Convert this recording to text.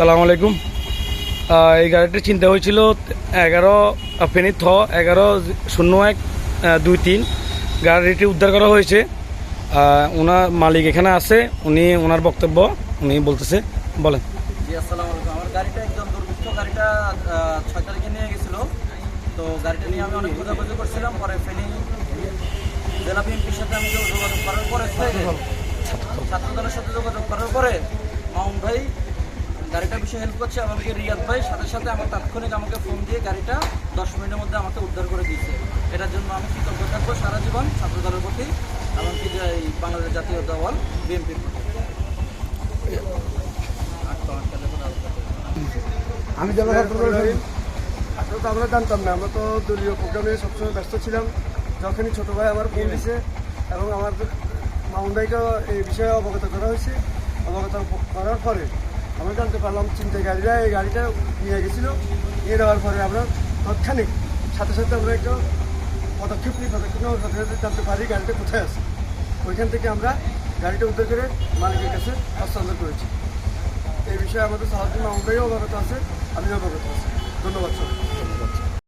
সালাম আলাইকুম। এই গাড়িটি চিন্তা হয়েছিল এগারো ফেনী থ এগারো শূন্য এক দুই তিন। গাড়িটি উদ্ধার করা হয়েছে। ওনার মালিক এখানে আছে উনি ওনার বক্তব্য উনি বলতেছে। বলেন। জি আসসালামু আলাইকুম। আমার গাড়িটা একদম দুর্বৃত্ত গাড়িটা ছয় তারিখে নিয়ে গেছিল। তো গাড়িটা নিয়ে আমি অনেক খোঁজাখুঁজি করছিলাম। পরে ফেনী জেলা বিএনপির সাথে আমি যোগাযোগ করার পরে ছাত্র দলের সাথে যোগাযোগ করার পরে মাউন ভাই গাড়িটা বিষয়ে হেল্প করছে আমাকে রিয়াদ ভাই। সাথে সাথে আমার তাৎক্ষণিক আমাকে ফোন দিয়ে গাড়িটা দশ মিনিটের মধ্যে আমাকে উদ্ধার করে দিয়েছে। এটার জন্য আমি কৃতজ্ঞ থাকব সারা জীবন ছাত্র দলের প্রতি, এমনকি যে বাংলাদেশ জাতীয় দল বিএনপির প্রতি। আমি শহীদ আসলে তো আমরা জানতাম না, আমরা তো দলীয় প্রোগ্রামে সবসময় ব্যস্ত ছিলাম। যখনই ছোটো ভাই আমার ফোন দিছে, এবং আমার মামুন ভাইকে এই বিষয়ে অবগত করা হয়েছে। অবগত করার পরে আমরা জানতে পারলাম চিন্তাকারীরা এই গাড়িটা নিয়ে গেছিল। নিয়ে যাওয়ার পরে আমরা তৎক্ষণিক সাথে সাথে আমরা একটা পদক্ষেপ নিই, পদক্ষেপ নেওয়ার সাথে সাথে জানতে পারি গাড়িটা কোথায় আছে। ওইখান থেকে আমরা গাড়িটা উদ্ধার করে মালিকের কাছে হস্তান্তর করেছি। এই বিষয়ে আমাদের সাহায্য, মামুন ভাইও অবগত আছে আমি অবগত আছি। ধন্যবাদ, স্যার।